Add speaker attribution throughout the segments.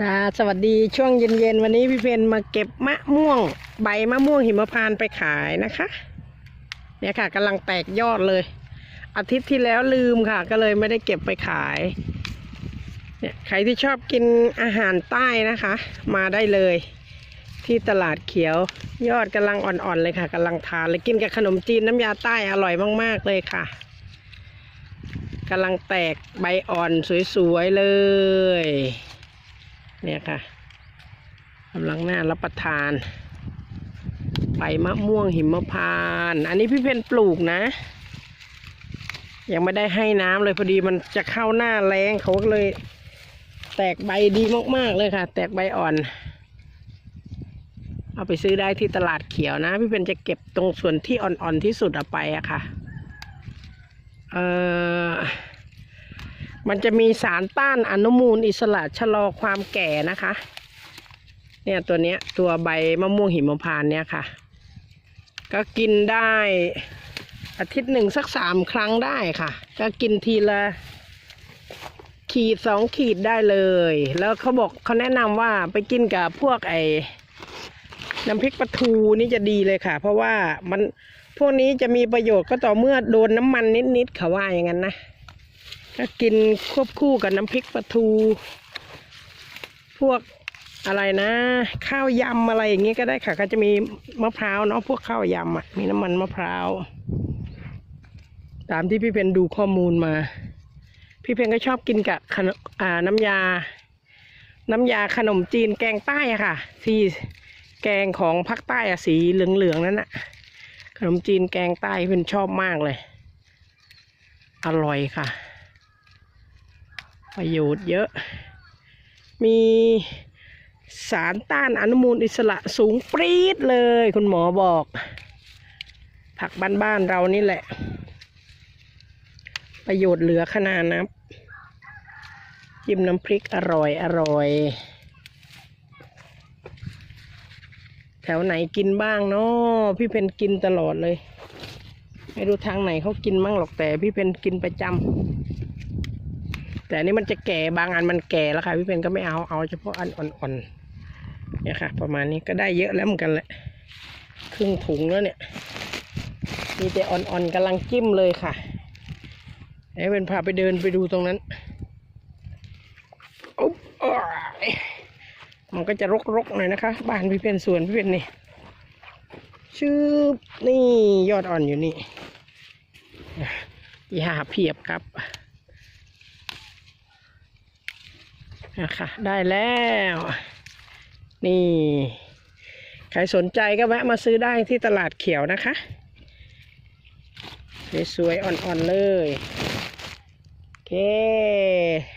Speaker 1: จ้าสวัสดีช่วงเย็นๆ วันนี้พี่เพนมาเก็บมะม่วง ใบมะม่วงหิมพานต์ไปขายนะคะ เนี่ยค่ะกำลังแตกยอดเลย อาทิตย์ที่แล้วลืมค่ะ ก็เลยไม่ได้เก็บไปขาย เนี่ยใครที่ชอบกินอาหารใต้นะคะ มาได้เลย ที่ตลาดเขียวยอดกำลังอ่อนๆเลยค่ะกำลังทานเลยกินกับขนมจีนน้ำยาใต้อร่อยมากๆเลยค่ะกำลังแตกใบอ่อนสวยๆเลย เนี่ยค่ะกำลังน่ารับประทาน ใบมะม่วงหิมพานต์อันนี้พี่เพนปลูกนะ ยังไม่ได้ให้น้ำเลยพอดีมันจะเข้าหน้าแรงเขาก็เลย แตกใบดีมากๆเลยค่ะ แตกใบอ่อน เอาไปซื้อได้ที่ตลาดเขียวนะ พี่เพนจะเก็บตรงส่วนที่อ่อนๆที่สุดเอาไปอะค่ะ เออ มันจะมีสารต้านอนุมูลอิสระชะลอความแก่นะคะ เนี่ยตัวเนี้ยตัวใบมะม่วงหิมพานต์เนี่ยค่ะ ก็กินได้อาทิตย์หนึ่งสักสามครั้งได้ค่ะ ก็กินทีละขีดสองขีดได้เลย แล้วเขาบอกเขาแนะนำว่าไปกินกับพวกไอ้น้ำพริกปลาทูนี่จะดีเลยค่ะ เพราะว่ามันพวกนี้จะมีประโยชน์ก็ต่อเมื่อโดนน้ำมันนิดๆเขาว่าอย่างนั้นนะ ก็กินควบคู่กับน้ำพริกปลาทู พวกอะไรนะ ข้าวยำอะไรอย่างงี้ก็ได้ค่ะ ก็จะมีมะพร้าวเนาะพวกข้าวยำอะมีน้ำมันมะพร้าว ตามที่พี่เพนดูข้อมูลมา พี่เพนก็ชอบกินกับขนมอ่าน้ำยา น้ำยาขนมจีนแกงใต้อะค่ะที่แกงของภาคใต้อะสีเหลืองๆนั่นอะขนมจีนแกงใต้พี่เพนชอบมากเลย อร่อยค่ะ ประโยชน์เยอะ มีสารต้านอนุมูลอิสระสูงปรี๊ดเลย คุณหมอบอก ผักบ้านๆเรานี่แหละ ประโยชน์เหลือขนาดนับจิ้มน้ำพริกอร่อยอร่อย แถวไหนกินบ้างเนาะพี่เพนกินตลอดเลย ไม่รู้ทางไหนเขากินมั่งหรอกแต่พี่เพนกินประจำ แต่อันนี้มันจะแก่บางอันมันแก่แล้วค่ะพี่เพนก็ไม่เอาเอาเฉพาะอันอ่อนๆเนี่ยค่ะ ประมาณนี้ก็ได้เยอะแล้วเหมือนกันแหละครึ่งถุงแล้วเนี่ยมีแต่อ่อนๆกำลังจิ้มเลยค่ะให้เป็นพาไปเดินไปดูตรงนั้นอุ๊บอ้ายมันก็จะรกๆหน่อยนะคะบ้านพี่เพนสวนพี่เพนนี่ชืบนี่ยอดอ่อนอยู่นี่ยาเพียบครับ นะคะได้แล้ว นี่ ใครสนใจก็แวะมาซื้อได้ที่ตลาดเขียวนะคะ สวยๆอ่อนๆเลยโอเค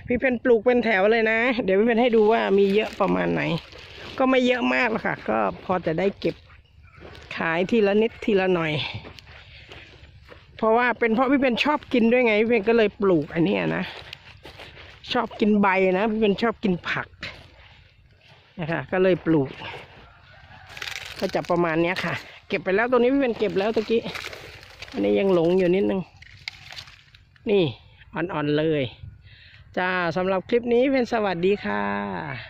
Speaker 1: พี่เพนปลูกเป็นแถวเลยนะ เดี๋ยวพี่เพนให้ดูว่ามีเยอะประมาณไหน ก็ไม่เยอะมากหรอกค่ะ ก็พอจะได้เก็บขายทีละนิดทีละหน่อย เพราะว่าเป็นเพราะพี่เพนชอบกินด้วยไงพี่เพนก็เลยปลูกอันนี้นะ ชอบกินใบนะพี่เป็นชอบกินผักนะคะก็เลยปลูก ก็จะประมาณเนี้ยค่ะ เก็บไปแล้วตัวนี้พี่เป็นเก็บแล้วตะกี้อันนี้ยังหลงอยู่นิดนึง นี่อ่อนๆเลย จ้าสำหรับคลิปนี้เป็นสวัสดีค่ะ